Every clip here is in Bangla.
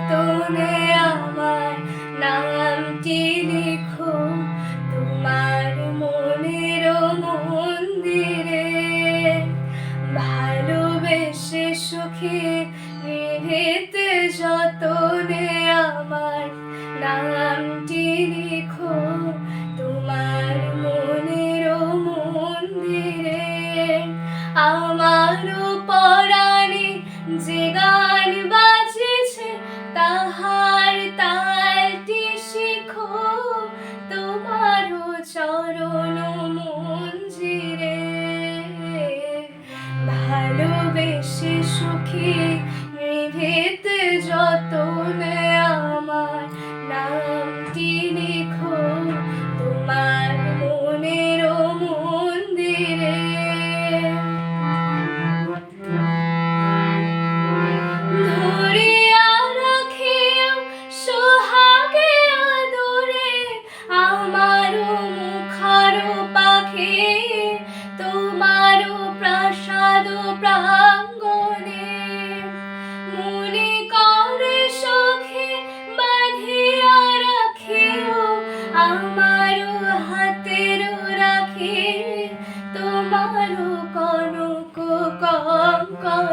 রতনে আমার নামটি লিখো, তোমার মনের মন্দিরে। ভালোবেসে সুখে নিভেতে যতনে আমার নামটি লিখো, তোমার মনের মন্দিরে। আমার পরাণে যে গান বা চরণ or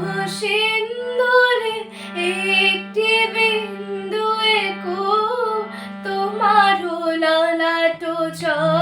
শুভ সিন্দুরে একটি বিন্দু চন্দনে